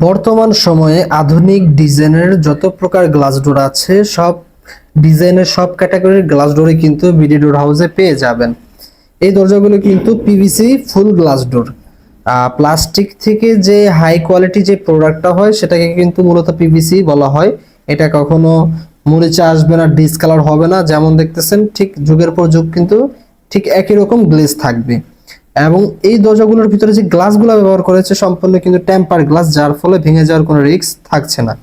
বর্তমান সময়ে আধুনিক ডিজাইনের যত প্রকার গ্লাস ডোর আছে, সব ডিজাইনের সব ক্যাটাগরির গ্লাস ডোরই কিন্তু বিডি ডোর হাউসে পেয়ে যাবেন। এই দরজাগুলো কিন্তু PVC full glass door plastic থেকে যে হাই কোয়ালিটি যে প্রোডাক্টটা হয়, সেটাকে কিন্তু মূলত পিভিসি বলা হয়। এটা কখনো মরিচা আসবে না ডিসকালার হবে না। যেমন দেখতেছেন, ঠিক যুগের পর যুগ কিন্তু ঠিক একই রকম গ্লেজ থাকবে। এবং এই দরজাগুলোর ভিতরে যে গ্লাসগুলো ব্যবহার করেছে সম্পূর্ণ কিন্তু টেম্পার গ্লাস যার ফলে ভেঙে যাওয়ার কোনো রিস্ক থাকছে না।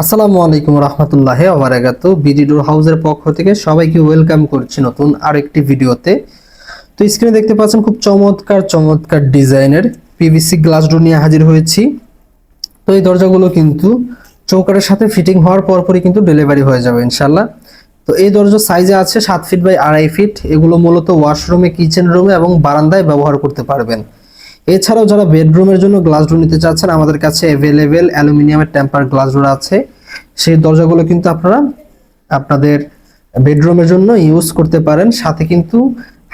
আসসালামু আলাইকুম রহমতুল্লাহ আবরাকাতু বিডি ডোর হাউসের পক্ষ থেকে সবাইকে ওয়েলকাম করছি নতুন আরেকটি ভিডিওতে। তো স্ক্রিনে দেখতে পাচ্ছেন খুব চমৎকার চমৎকার ডিজাইনের পিভিসি গ্লাস ডোর নিয়ে হাজির হয়েছি। তো এই দরজাগুলো কিন্তু চৌকারের সাথে ফিটিং হওয়ার পরপরই কিন্তু ডেলিভারি হয়ে যাবে ইনশাল্লাহ তো এই দরজা সাইজে আছে সাত ফিট বাই আড়াই ফিট এগুলো মূলত ওয়াশরুমে কিচেন রুমে এবং বারান্দায় ব্যবহার করতে পারবেন। এছাড়াও যারা বেডরুমের জন্য গ্লাস ডোর নিতে চাচ্ছেন, আমাদের কাছে অ্যাভেলেবেল অ্যালুমিনিয়ামের টেম্পার গ্লাস ডোর আছে। সেই দরজাগুলো কিন্তু আপনারা আপনাদের বেডরুমের জন্য ইউজ করতে পারেন। সাথে কিন্তু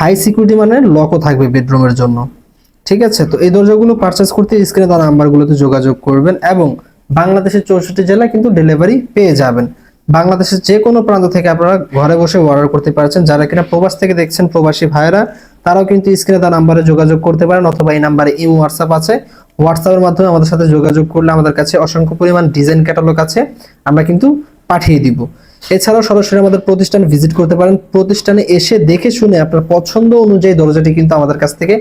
হাই সিকিউরিটি মানের লকও থাকবে বেডরুমের জন্য। ঠিক আছে? তো এই দরজাগুলো পারচেস করতে স্ক্রিনে তার নাম্বারগুলোতে যোগাযোগ করবেন এবং বাংলাদেশের চৌষট্টি জেলায় কিন্তু ডেলিভারি পেয়ে যাবেন। বাংলাদেশের যে কোনো প্রান্ত থেকে আপনারা ঘরে বসে অর্ডার করতে পারছেন। যারা কিনা প্রবাস থেকে দেখছেন, প্রবাসী ভাইয়েরা, তারাও কিন্তু স্ক্রিনে তার নাম্বারে যোগাযোগ করতে পারেন অথবা এই নাম্বারে ইমো হোয়াটসঅ্যাপ আছে। হোয়াটসঅ্যাপের মাধ্যমে আমাদের সাথে যোগাযোগ করলে আমাদের কাছে অসংখ্য পরিমাণ ডিজাইন ক্যাটালগ আছে। আমরা কিন্তু পাঠিয়ে দিব। এছাড়াও সরাসরি আমাদের প্রতিষ্ঠান ভিজিট করতে পারেন। প্রতিষ্ঠানে এসে দেখে শুনে আপনার পছন্দ অনুযায়ী দরজাটি কিন্তু আমাদের কাছ থেকে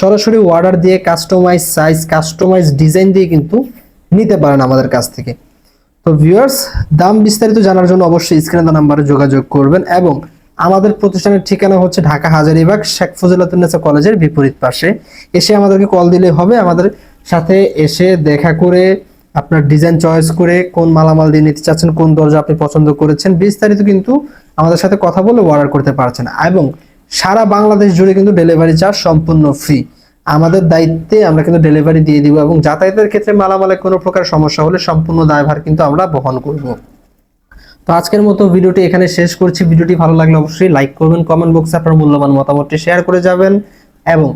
সরাসরি অর্ডার দিয়ে কাস্টমাইজ সাইজ কাস্টমাইজ ডিজাইন দিয়ে কিন্তু নিতে পারেন আমাদের কাছ থেকে। তো ভিউয়ার্স দাম বিস্তারিত জানার জন্য অবশ্যই স্ক্রিনে নাম্বারে যোগাযোগ করবেন এবং আমাদের প্রতিষ্ঠানের ঠিকানা হচ্ছে ঢাকা হাজারীবাগ, শেখ ফজিলাতুন্নেসা কলেজের বিপরীত পাশে। এসে আমাদেরকে কল দিলে হবে। আমাদের সাথে এসে দেখা করে, আপনার ডিজাইন চয়েস করে, কোন মালামাল দিয়ে নিতে চাচ্ছেন, কোন দরজা আপনি পছন্দ করেছেন, বিস্তারিত কিন্তু আমাদের সাথে কথা বলে অর্ডার করতে পারছেন। এবং সারা বাংলাদেশ জুড়ে কিন্তু ডেলিভারি চার্জ সম্পূর্ণ ফ্রি আমাদের দায়িত্বে আমরা কিন্তু ডেলিভারি দিয়ে দিব এবং যাতায়াতের ক্ষেত্রে মালামালে কোনো প্রকার সমস্যা হলে সম্পূর্ণ দায়ভার কিন্তু আমরা বহন করব। তো আজকের মতো ভিডিওটি এখানে শেষ করছি। ভিডিওটি ভালো লাগলে অবশ্যই লাইক করবেন কমেন্ট বক্সে আপনার মূল্যবান মতামতটি শেয়ার করে যাবেন এবং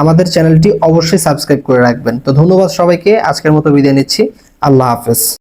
আমাদের চ্যানেলটি অবশ্যই সাবস্ক্রাইব করে রাখবেন। তো ধন্যবাদ সবাইকে, আজকের মতো বিদায় নিচ্ছি। আল্লাহ হাফেজ।